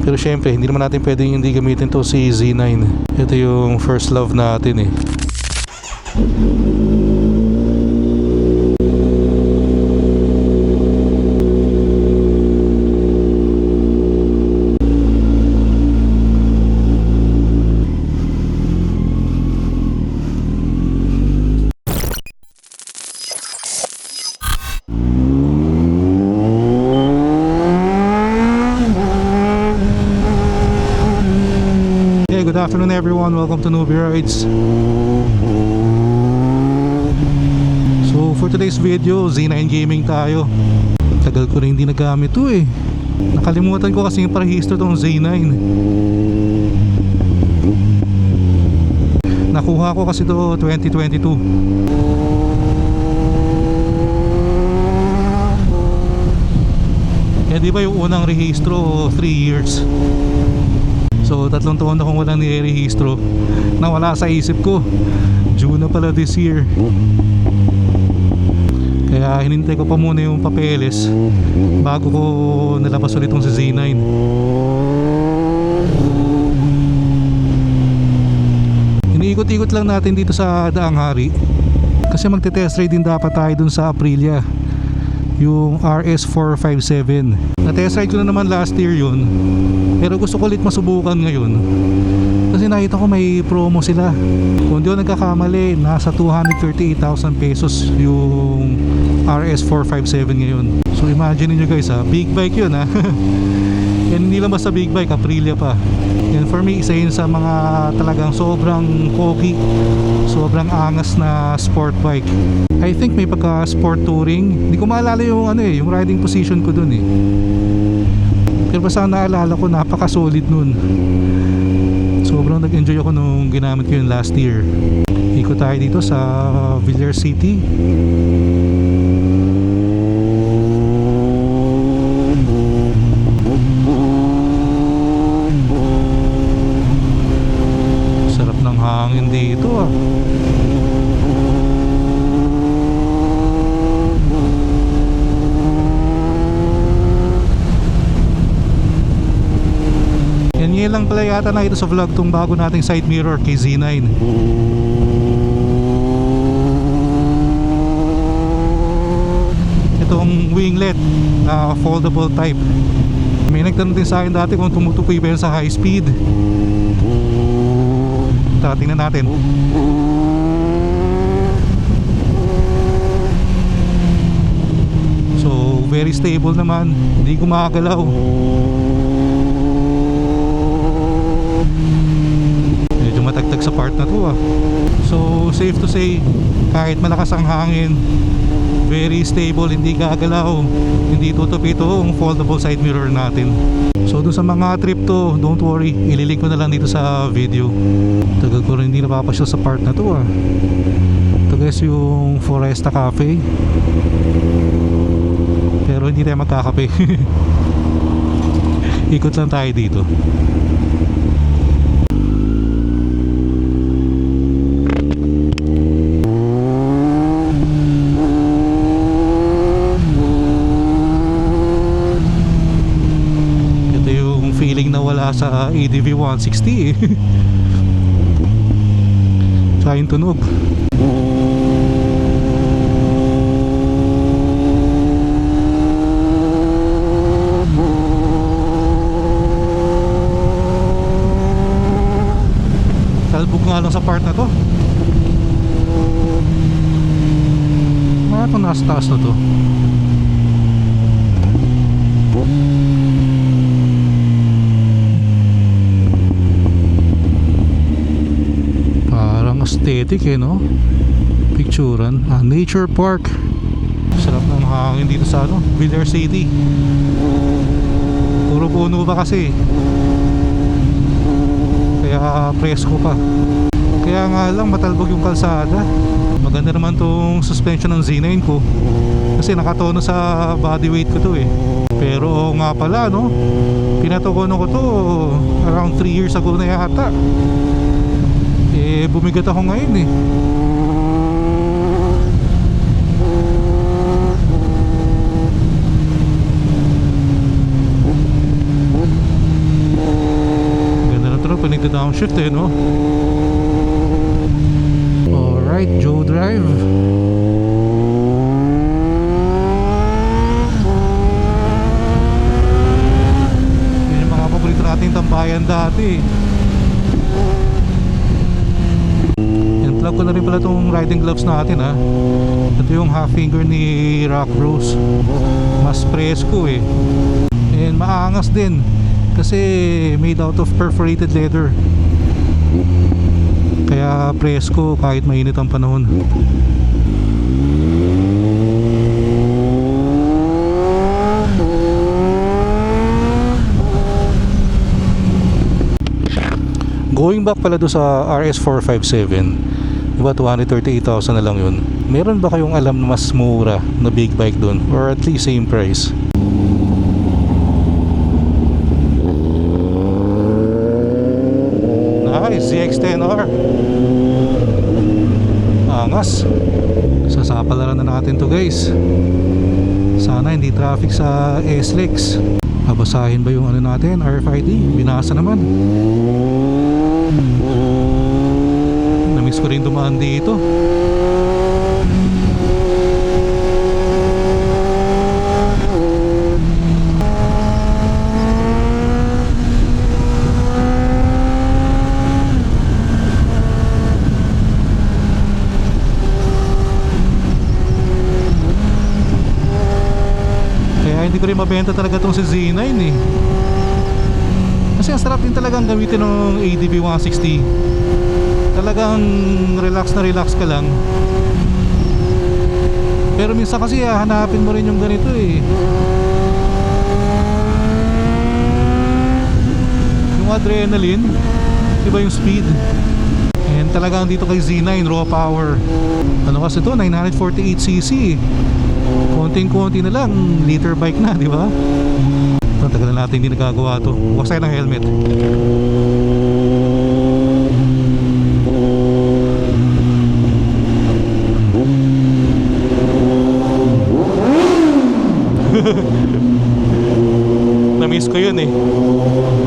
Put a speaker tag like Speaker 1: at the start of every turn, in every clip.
Speaker 1: Pero syempre, hindi naman natin pwedeng hindi gamitin to si Z9. Ito yung first love natin eh. Afternoon everyone. Welcome to Newbie Rides. So for today's video, Z9 Gaming tayo. Tagal ko rin hindi nagamit to eh. Nakalimutan ko kasi yung parehistro tong Z9. Nakuha ko kasi to 2022. Eh di ba yung unang rehistro 3 years? So tatlong taon na akong walang nire-rehistro na wala sa isip ko. June na pala this year. Kaya hinintay ko pa muna yung papeles bago ko nalabas ulit tong sa Z9. Iniikot-ikot lang natin dito sa Daang Hari. Kasi magte-test ride din dapat tayo dun sa Aprilia. Yung RS457. Na-test ride ko na naman last year yun. Pero gusto ko ulit masubukan ngayon. Kasi nakita ko may promo sila. Kung di ako nagkakamali, nasa 238,000 pesos yung RS457 ngayon. So imagine niyo guys ha, big bike yun ha. Yan hindi lang basta big bike, Aprilia pa. Yan for me, isa yun sa mga talagang sobrang pogi, sobrang angas na sport bike. I think may pagka sport touring. Hindi ko maalala yung ano eh, yung riding position ko dun eh. Pero basta naalala ko, napaka-solid nun. Sobrang nag-enjoy ako nung ginamit ko yun last year. Ikot tayo dito sa Villar City. Sarap ng hangin dito ah. Yan ngayon lang pala yata na ito sa vlog tong bago nating side mirror kay Z9. Itong winglet na foldable type. May nagtanong din sa akin dati kung tumutukoy ba sa high speed. Tara, tingnan natin. So, very stable naman. Hindi gumagalaw. Medyo matagtag sa part na to ah. So, safe to say, kahit malakas ang hangin, very stable, hindi gagalaw, hindi tutupi itong foldable side mirror natin. So, dun sa mga trip to, don't worry, ililink ko na lang dito sa video. Tagal ko rin hindi napapasyal sa part na to ah. Ito guys yung Foresta Cafe. Pero hindi tayo magkakape. Ikot lang tayo dito. Ito yung sa ADV 160 eh. Tsaka yung tunog. Talbog nga lang sa part na to. Ano itong nasa taas na to? Parang aesthetic eh no? Picturan. Ah, Nature Park. Sarap ng hangin dito sa ano, Villar City. Puro puno pa kasi. Kaya presko pa. Kaya nga lang matalbog yung kalsada. Maganda naman tong suspension ng Z9 ko. Kasi nakatono sa body weight ko to eh. Pero nga pala no, pinatukono ko to around 3 years ago na yata. Eh bumigat ako ngayon eh. pa nagda-downshift eh, no? Alright, Joe Drive. Yan yung mga paborito nating tambayan dati. Yan, plug ko na rin pala itong riding gloves natin ha. Ito yung half finger ni Rock Bros. Mas presko eh. And maangas din. Kasi made out of perforated leather. Kaya presko kahit mainit ang panahon. Going back pala do sa RS457 Diba 238,000 na lang yun? Meron ba kayong alam na mas mura na big bike doon Or at least same price? Nice, ZX-10R Angas. Sasapalaran na natin to guys. Sana hindi traffic sa SLEX. Babasahin ba yung ano natin RFID Binasa naman ko rin dumaan dito hindi ko rin mabenta talaga tong si Z9 eh. Kasi ang sarap din talagang gamitin ng ADB 160. Talagang relax na relax ka lang. Pero minsan kasi ah, hanapin mo rin yung ganito eh. Yung adrenaline, iba yung speed. And talagang dito kay Z9 raw power. Ano kasi to 948cc. Konting-konti na lang, liter bike na, di ba? Ang tagal na natin hindi nagagawa to. Bukas tayo ng helmet. Na-miss ko yun eh.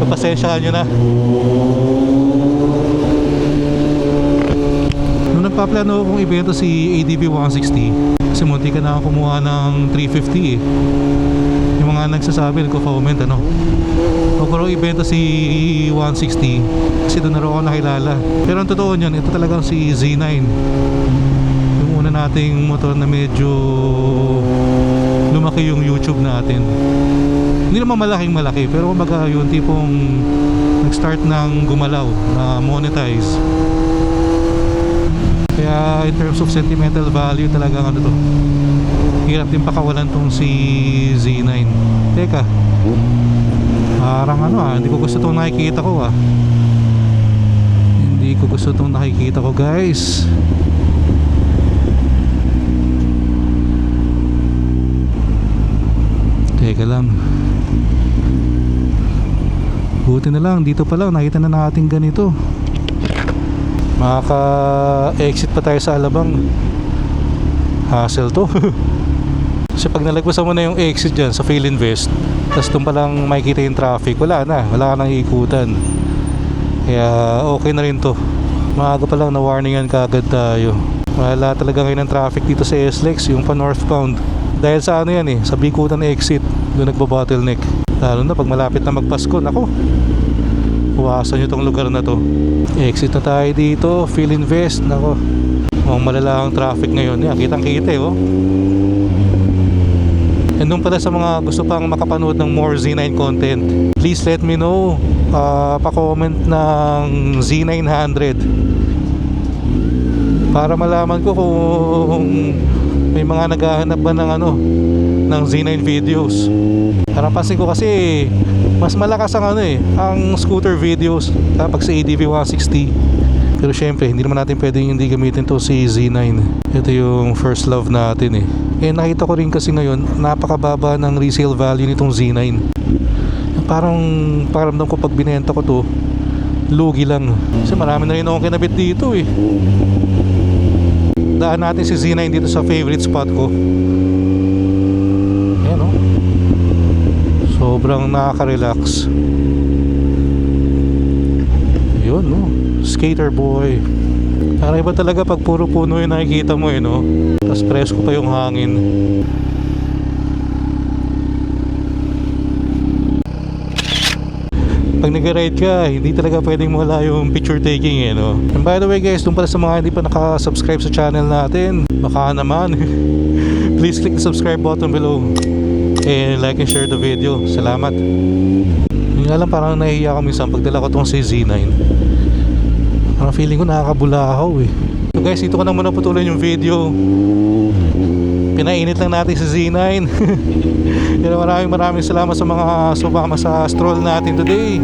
Speaker 1: Papasensyahan nyo na. Nung nagpaplano akong ibenta si ADB 160 kasi munti ka na kumuha ng 350 eh. Yung mga nagsasabi, nagko-comment ano. Huwag ko raw ibenta si 160 kasi doon na raw ako nakilala. Pero ang totoo niyan, ito talagang si Z9. Yung una nating motor na medyo lumaki yung YouTube natin. Hindi naman malaking malaki pero kumbaga yung tipong nag-start ng gumalaw na monetize. Kaya in terms of sentimental value talagang ano to Hirap din pakawalan tong si Z9 Teka Parang ano ah Hindi ko gusto tong nakikita ko ah Hindi ko gusto tong nakikita ko guys Teka lang. Buti na lang Dito pa lang nakita na natin ganito. Makaka-exit pa tayo sa Alabang. Hassle to. Kasi pag nalagpasan mo na yung exit dyan sa Phil Invest Tapos doon pa lang makikita yung traffic Wala na, wala ka nang ikutan Kaya okay na rin to. Maaga pa lang na warningan kaagad tayo. Wala talaga ngayon ng traffic dito sa SLEX Yung pa northbound Dahil sa ano yan eh, sa Bikutan exit Doon nagbabottleneck Lalo na pag malapit na magpasko. Nako, Iwasan nyo tong lugar na to. Exit na tayo dito Phil Invest. Nako Mukhang malala ang traffic ngayon. Yan, kitang kita eh oh. And doon pala sa mga gusto pang makapanood ng more Z9 content Please let me know. Uh, Pa-comment ng Z900 Para malaman ko kung May mga naghahanap ba ng ano Ng Z9 videos Parang pansin ko kasi mas malakas ang ano eh, ang scooter videos kapag sa ADV 160. Pero syempre, hindi naman natin pwedeng hindi gamitin to si Z9. Ito yung first love natin eh. Eh nakita ko rin kasi ngayon, napakababa ng resale value nitong Z9. Parang paramdam ko pag binenta ko to, lugi lang. Kasi marami na rin akong kinabit dito eh. Daan natin si Z9 dito sa favorite spot ko. Ayan oh. Sobrang nakaka-relax. Skater boy. Para iba talaga pag puro puno yung nakikita mo eh, no? Tapos presko pa yung hangin. Pag nag-ride ka, hindi talaga pwedeng mawala yung picture taking eh, no? And by the way guys, dun pala sa mga hindi pa nakasubscribe sa channel natin, baka naman, please click the subscribe button below. And like and share the video. Salamat. Yung nga parang nahihiya ako minsan pagdala ko tong si Z9. Parang feeling ko nakakabulahaw eh. So guys, dito ko na muna putulan yung video. Pinainit lang natin si Z9. Pero maraming maraming salamat sa mga sumama sa stroll natin today.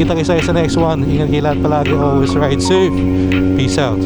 Speaker 1: Kita kayo sa next one. Ingat kayo lahat palagi. Always ride safe. Peace out.